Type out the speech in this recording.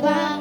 과